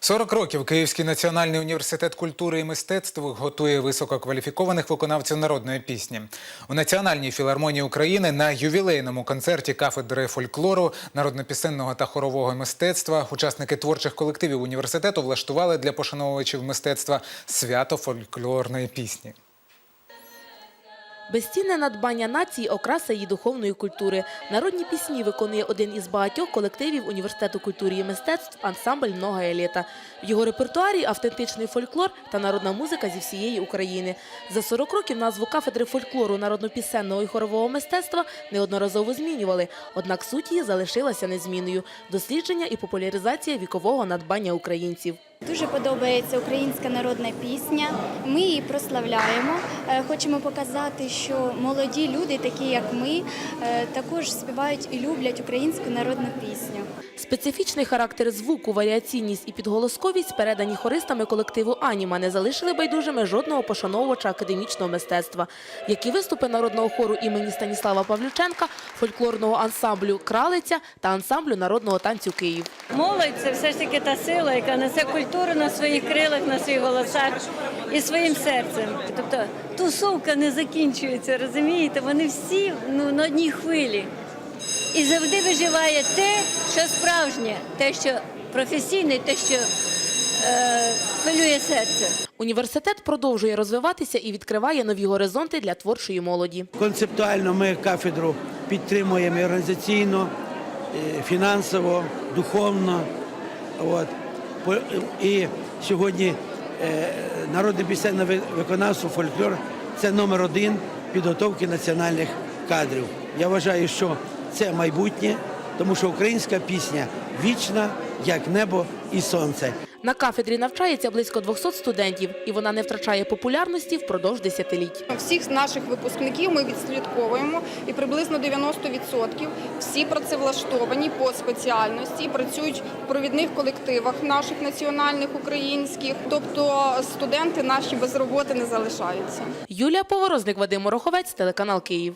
40 років Київський національний університет культури і мистецтв готує висококваліфікованих виконавців народної пісні. У Національній філармонії України на ювілейному концерті кафедри фольклору, народнопісенного та хорового мистецтва учасники творчих колективів університету влаштували для пошановувачів мистецтва свято фольклорної пісні. Безцінне надбання нації – окраса її духовної культури. Народні пісні виконує один із багатьох колективів Університету культури і мистецтв ансамбль «Много еліта». В його репертуарі автентичний фольклор та народна музика зі всієї України. За 40 років назву кафедри фольклору, народнопісенного і хорового мистецтва неодноразово змінювали, однак суть її залишилася незмінною – дослідження і популяризація вікового надбання українців. Дуже подобається українська народна пісня. Ми її прославляємо. Е, Хочемо показати, що молоді люди, такі як ми, е, також співають і люблять українську народну пісню. Специфічний характер звуку, варіаційність і підголосковість, передані хористами колективу «Аніма», не залишили байдужими жодного пошановувача академічного мистецтва. Як і виступи народного хору імені Станіслава Павлюченка, фольклорного ансамблю «Кралиця» та ансамблю народного танцю «Київ». Молодь це все ж таки та сила, яка несе культуру на своїх крилах, на своїх голосах і своїм серцем. Тобто тусовка не закінчується, розумієте? Вони всі ну, на одній хвилі. І завжди виживає те, що справжнє, те, що професійне, те, що е, хвилює серце. Університет продовжує розвиватися і відкриває нові горизонти для творчої молоді. Концептуально ми кафедру підтримуємо організаційно, фінансово, духовно. От. По- І сьогодні е, народне пісенне ви- виконавство, фольклор це номер один підготовки національних кадрів. Я вважаю, що це майбутнє, тому що українська пісня вічна, як небо і сонце. На кафедрі навчається близько 200 студентів, і вона не втрачає популярності впродовж десятиліть. Всіх наших випускників ми відслідковуємо, і приблизно 90% всі працевлаштовані по спеціальності, працюють в провідних колективах наших національних українських. Тобто студенти наші без роботи не залишаються. Юлія Поворозник, Вадим Мороховець, телеканал Київ.